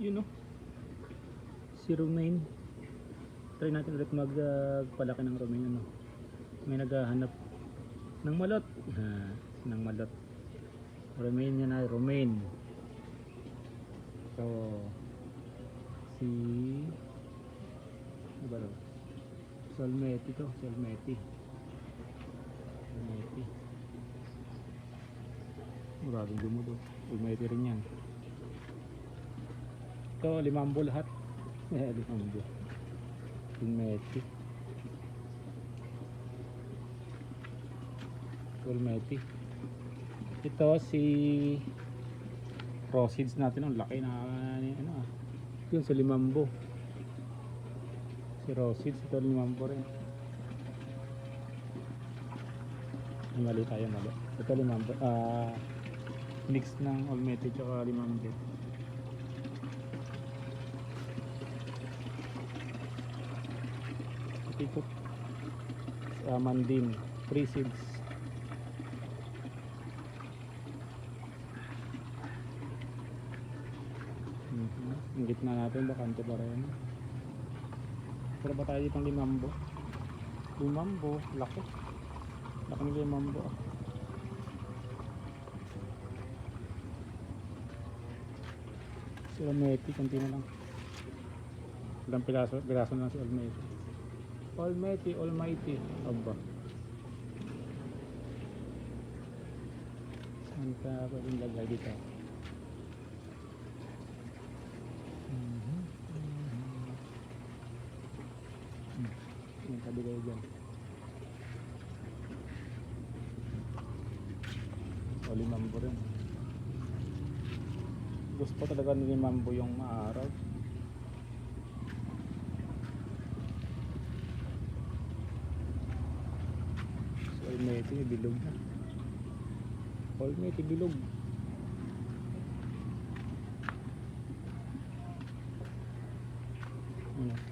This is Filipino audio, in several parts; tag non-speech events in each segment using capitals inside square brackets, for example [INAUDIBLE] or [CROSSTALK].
yun o. Si romaine. Try natin ulit magpalaki ng romaine ano. May naghahanap ng malot. [LAUGHS] Ng malot. Romaine yan ay romaine. So, si ano ba to, Solmeti. Solmeti. Maraming dumudo. Solmeti rin yan. Ito, limambo lahat. [LAUGHS] Eh, limambo. Solmeti. Solmeti. Ito si Rosids natin. Ang laki na ano ah. Yun sa limambo. Si Rosids, ito limambo rin. Mali tayo, mali. Ito limambo. Ah, mix ng Olmete tsaka limambo. Ito. Sa Mandin. Three seeds. Mhm. Ang gitna natin, bakante pa rin. Pero ba tayo ditong limambo? Limambo, laki. Laki ng limambo. ah. Si Olmeti, konti na lang. Ilang piraso, piraso na lang si Olmeti. Olmeti, Almighty. Aba. Saan ka pwedeng lagay dito? Mhm. Hmm. Yung tabi kayo dyan. O limambo rin. Gusto talaga ni limambo yung maaraw. Olmeti, bilog na. Olmeti, bilog. Ano?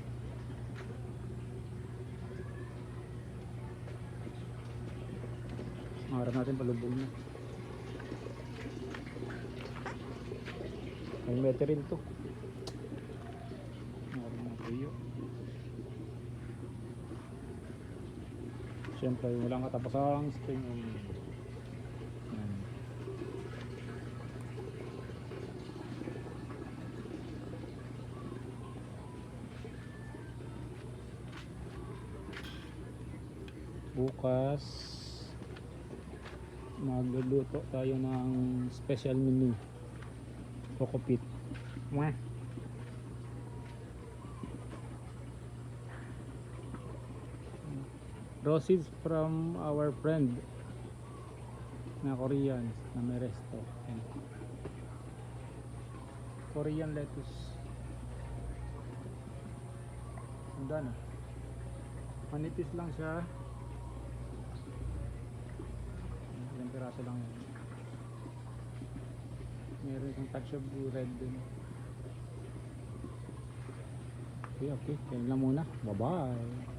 Natin palubog na. May meteril to. Harap na tuyo. Siyempre, walang katapusang spring onion. Yan. bukas magluluto tayo ng special menu kokopit Mwah. Roses from our friend na Koreans na may resto. Yan. Korean lettuce. Ganda na. Manipis lang siya. Ilang piraso lang yan meron isang touch of red dun okay okay. Yan lang muna. Bye bye